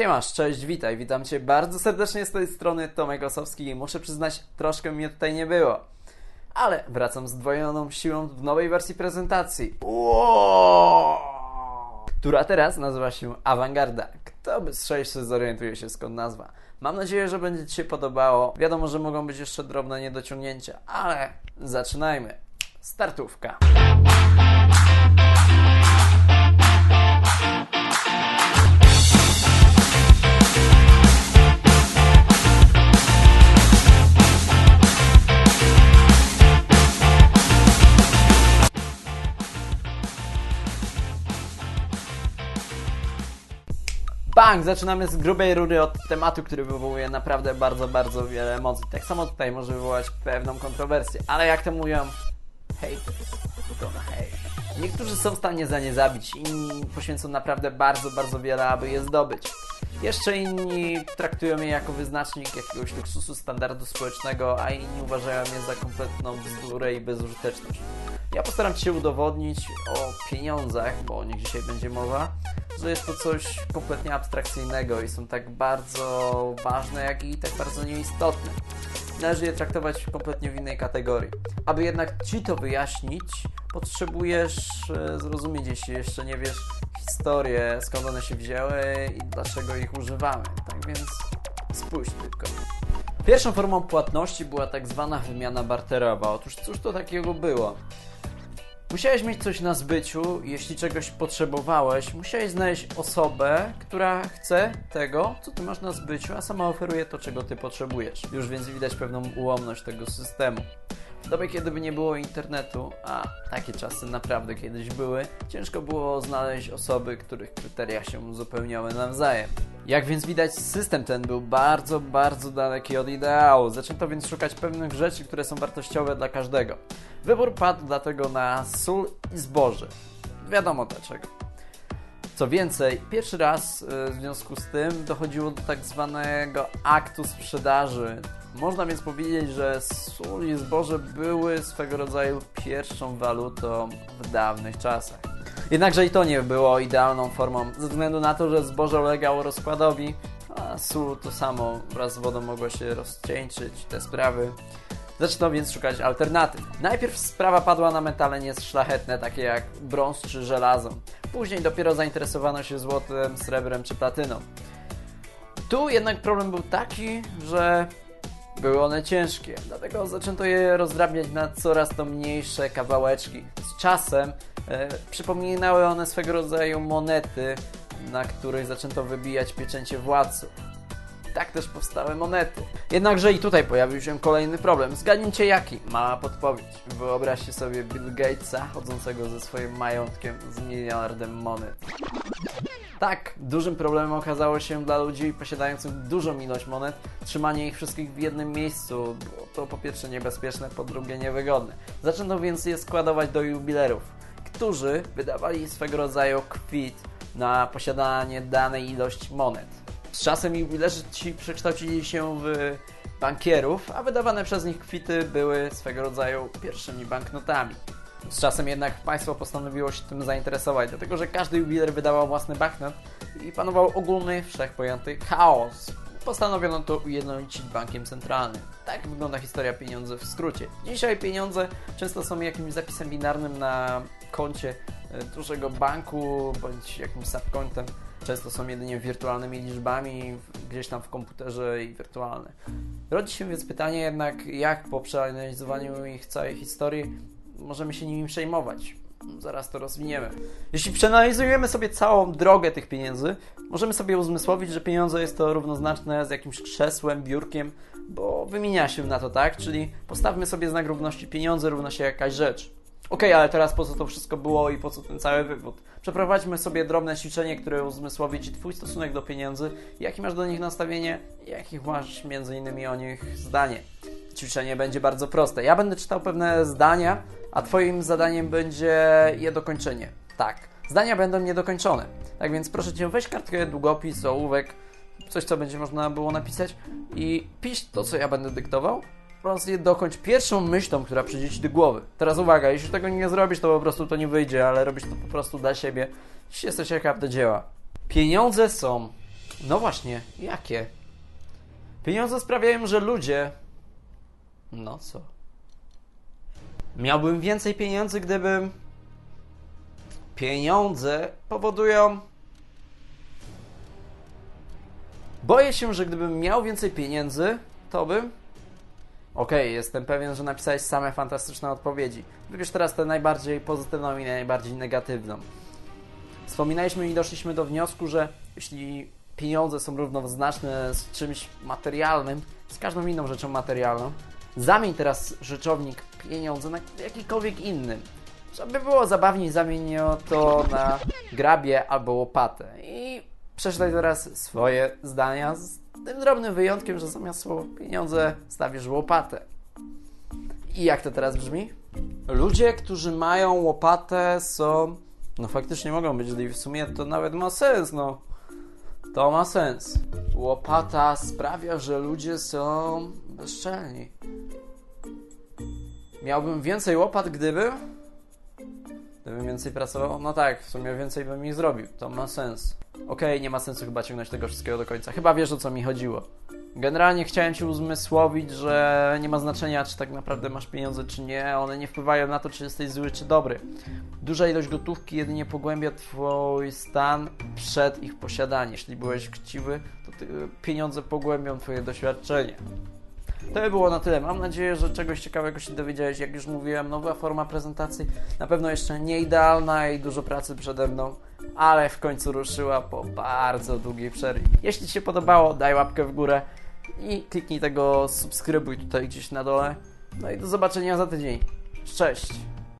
Siemasz, cześć, witaj, witam Cię bardzo serdecznie z tej strony Tomek Osowski i muszę przyznać, troszkę mnie tutaj nie było. Ale wracam z dwojoną siłą w nowej wersji prezentacji. Wow! Która teraz nazywa się Awangarda. Kto by strzejszy zorientuje się skąd nazwa. Mam nadzieję, że będzie Ci się podobało. Wiadomo, że mogą być jeszcze drobne niedociągnięcia, ale zaczynajmy. Startówka. Bang! Zaczynamy z grubej rury od tematu, który wywołuje naprawdę bardzo, bardzo wiele emocji. Tak samo tutaj może wywołać pewną kontrowersję, ale jak to mówią, haters gonna hate. Niektórzy są w stanie za nie zabić, inni poświęcą naprawdę bardzo, bardzo wiele, aby je zdobyć. Jeszcze inni traktują je jako wyznacznik jakiegoś luksusu standardu społecznego, a inni uważają je za kompletną bzdurę i bezużyteczność. Ja postaram się udowodnić o pieniądzach, bo o nich dzisiaj będzie mowa, że jest to coś kompletnie abstrakcyjnego i są tak bardzo ważne, jak i tak bardzo nieistotne. Należy je traktować kompletnie w innej kategorii. Aby jednak Ci to wyjaśnić, potrzebujesz e, zrozumieć, jeśli jeszcze nie wiesz, historię, skąd one się wzięły i dlaczego ich używamy. Tak więc spójrz tylko. Pierwszą formą płatności była tak zwana wymiana barterowa. Otóż cóż to takiego było? Musiałeś mieć coś na zbyciu, jeśli czegoś potrzebowałeś, musiałeś znaleźć osobę, która chce tego, co ty masz na zbyciu, a sama oferuje to, czego ty potrzebujesz. Już więc widać pewną ułomność tego systemu. W dobie, kiedy by nie było internetu, a takie czasy naprawdę kiedyś były, ciężko było znaleźć osoby, których kryteria się uzupełniały nawzajem. Jak więc widać, system ten był bardzo, bardzo daleki od ideału. Zaczęto więc szukać pewnych rzeczy, które są wartościowe dla każdego. Wybór padł dlatego na sól i zboże. Wiadomo dlaczego. Co więcej, pierwszy raz y, w związku z tym dochodziło do tak zwanego aktu sprzedaży. Można więc powiedzieć, że sól i zboże były swego rodzaju pierwszą walutą w dawnych czasach. Jednakże i to nie było idealną formą, ze względu na to, że zboże ulegało rozkładowi, a sól to samo wraz z wodą mogło się rozcieńczyć, te sprawy. Zaczęto więc szukać alternatyw. Najpierw sprawa padła na metale nieszlachetne, takie jak brąz czy żelazo. Później dopiero zainteresowano się złotem, srebrem czy platyną. Tu jednak problem był taki, że były one ciężkie, dlatego zaczęto je rozdrabniać na coraz to mniejsze kawałeczki. Z czasem przypominały one swego rodzaju monety, na których zaczęto wybijać pieczęcie władców. Tak też powstały monety. Jednakże i tutaj pojawił się kolejny problem. Zgadnijcie jaki? Mała podpowiedź. Wyobraźcie sobie Bill Gatesa chodzącego ze swoim majątkiem z miliardem monet. Tak, dużym problemem okazało się dla ludzi posiadających dużą ilość monet trzymanie ich wszystkich w jednym miejscu. Było to po pierwsze niebezpieczne, po drugie niewygodne. Zaczęto więc je składować do jubilerów, którzy wydawali swego rodzaju kwit na posiadanie danej ilości monet. Z czasem jubilerzy ci przekształcili się w bankierów, a wydawane przez nich kwity były swego rodzaju pierwszymi banknotami. Z czasem jednak państwo postanowiło się tym zainteresować, dlatego że każdy jubiler wydawał własny banknot i panował ogólny, wszechpojęty chaos. Postanowiono to ujednolicić bankiem centralnym. Tak wygląda historia pieniędzy w skrócie. Dzisiaj pieniądze często są jakimś zapisem binarnym na koncie e, dużego banku bądź jakimś subkontem. Często są jedynie wirtualnymi liczbami gdzieś tam w komputerze i wirtualne. Rodzi się więc pytanie jednak, jak po przeanalizowaniu ich całej historii możemy się nimi przejmować. Zaraz to rozwiniemy. Jeśli przeanalizujemy sobie całą drogę tych pieniędzy, możemy sobie uzmysłowić, że pieniądze jest to równoznaczne z jakimś krzesłem, biurkiem, bo wymienia się na to tak, czyli postawmy sobie znak równości pieniądze równa się jakaś rzecz. Ok, ale teraz po co to wszystko było i po co ten cały wywód? Przeprowadźmy sobie drobne ćwiczenie, które uzmysłowi Ci Twój stosunek do pieniędzy, jaki masz do nich nastawienie, jakich masz między innymi o nich zdanie. Ćwiczenie będzie bardzo proste. Ja będę czytał pewne zdania, a Twoim zadaniem będzie je dokończenie. Tak, zdania będą niedokończone. Tak więc proszę Cię, weź kartkę, długopis, ołówek, coś co będzie można było napisać i pisz to, co ja będę dyktował oraz je dokończ pierwszą myślą, która przyjdzie Ci do głowy. Teraz uwaga, jeśli tego nie zrobisz, to po prostu to nie wyjdzie, ale robisz to po prostu dla siebie, jeśli jesteś ciekaw do dzieła. Pieniądze są No właśnie, jakie? Pieniądze sprawiają, że ludzie. No co? Miałbym więcej pieniędzy, gdybym. Pieniądze powodują. Boję się, że gdybym miał więcej pieniędzy, to bym. Okej, jestem pewien, że napisałeś same fantastyczne odpowiedzi. Wybierz teraz tę najbardziej pozytywną i najbardziej negatywną. Wspominaliśmy i doszliśmy do wniosku, że jeśli pieniądze są równoznaczne z czymś materialnym, z każdą inną rzeczą materialną, zamień teraz rzeczownik pieniądze na jakikolwiek inny. Żeby było zabawniej, zamień to na grabie albo łopatę. I przeczytaj teraz swoje zdania z tym drobnym wyjątkiem, że zamiast słowa pieniądze stawisz łopatę. I jak to teraz brzmi? Ludzie, którzy mają łopatę są... No faktycznie mogą być. W sumie to nawet ma sens, no. To ma sens. Łopata sprawia, że ludzie są bezczelni. Miałbym więcej łopat, gdyby... Gdybym więcej pracował? No tak, w sumie więcej bym ich zrobił. To ma sens. Okej, nie ma sensu chyba ciągnąć tego wszystkiego do końca. Chyba wiesz o co mi chodziło. Generalnie chciałem ci uzmysłowić, że nie ma znaczenia, czy tak naprawdę masz pieniądze, czy nie. One nie wpływają na to, czy jesteś zły, czy dobry. Duża ilość gotówki jedynie pogłębia twój stan przed ich posiadaniem. Jeśli byłeś chciwy, to pieniądze pogłębią twoje doświadczenie. To by było na tyle. Mam nadzieję, że czegoś ciekawego się dowiedziałeś. Jak już mówiłem, nowa forma prezentacji. Na pewno jeszcze nie idealna i dużo pracy przede mną, ale w końcu ruszyła po bardzo długiej przerwie. Jeśli Ci się podobało, daj łapkę w górę i kliknij tego subskrybuj tutaj gdzieś na dole. No i do zobaczenia za tydzień. Cześć!